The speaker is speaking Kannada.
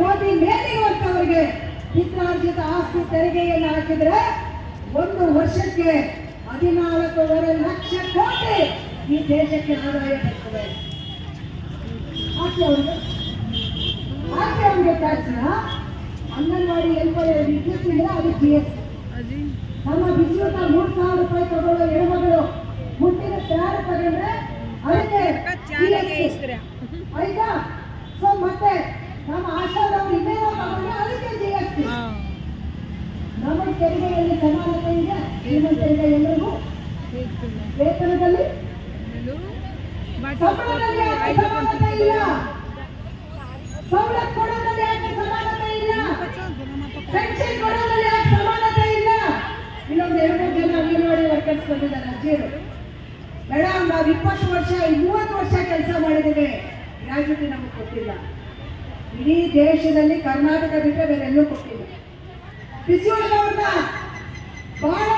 ಕೋಟಿ ಮೇಲಿರುವಂತವರಿಗೆ ಪಿತ್ರಾರ್ಜಿತ ಆಸ್ತಿ ತೆರಿಗೆಯನ್ನು ಹಾಕಿದ್ರೆ ಒಂದು ವರ್ಷಕ್ಕೆ ಹದಿನಾಲ್ಕೂವರೆ ಲಕ್ಷ ಕೋಟಿ ಈ ದೇಶಕ್ಕೆ ಆದಾಯ ಬರ್ತದೆ. ಟ್ಯಾಕ್ಸ್ನ ಅಂಗನವಾಡಿ ಹೆಲ್ಪರ್ ವಿದ್ಯುತ್ ಇದ್ರೆ ಅದು ಜಿ ಎಸ್ ನಮ್ಮ ವಿಶ್ವದ ಮೂರು ಸಾವಿರ ರೂಪಾಯಿ ತಗೊಳ್ಳೋ ನಮ್ಮ ತೆರಿಗೆಯಲ್ಲಿ ಸಮಾನತೆ ಇದೆ ಶ್ರೀಮಂತರಿಗೆ ಎಲ್ಲರಿಗೂ? ವೇತನದಲ್ಲಿ? ಸಂಬಳದಲ್ಲಿ ಯಾಕೆ ಸಮಾನತೆ ಇಲ್ಲ? ಸವಲತ್ತು ಕೊಡೋದ್ರಲ್ಲಿ ಯಾಕೆ ಸಮಾನತೆ ಇಲ್ಲ? ಪೆನ್ಷನ್ ಕೊಡೋದ್ರಲ್ಲಿ ಯಾಕೆ ಸಮಾನತೆ ಇಲ್ಲ? ಇನ್ನೊಂದು ಎರಡು ಜನ ಅಂಗನವಾಡಿ ವರ್ಕರ್ಸ್ ಬಂದಿದ್ದಾರೆ, ಅಜ್ಜಿಯರು. ಮೇಡಮ್, ನಾವು ಇಪ್ಪತ್ತು ವರ್ಷ, ಮೂವತ್ತು ವರ್ಷ ಕೆಲಸ ಮಾಡಿದ್ದೇವೆ. ಗ್ರಾಜ್ಯುಟಿ ನಮಗೆ ಕೊಟ್ಟಿಲ್ಲ. ಇಡೀ ದೇಶದಲ್ಲಿ ಕರ್ನಾಟಕ ಬಿಟ್ಟರೆ ಬೇರೆಲ್ಲೂ ಕೊಟ್ಟಿಲ್ಲ. ಬಿಸಿಯೊಳಗವ್ರನ್ನ ಬಹಳ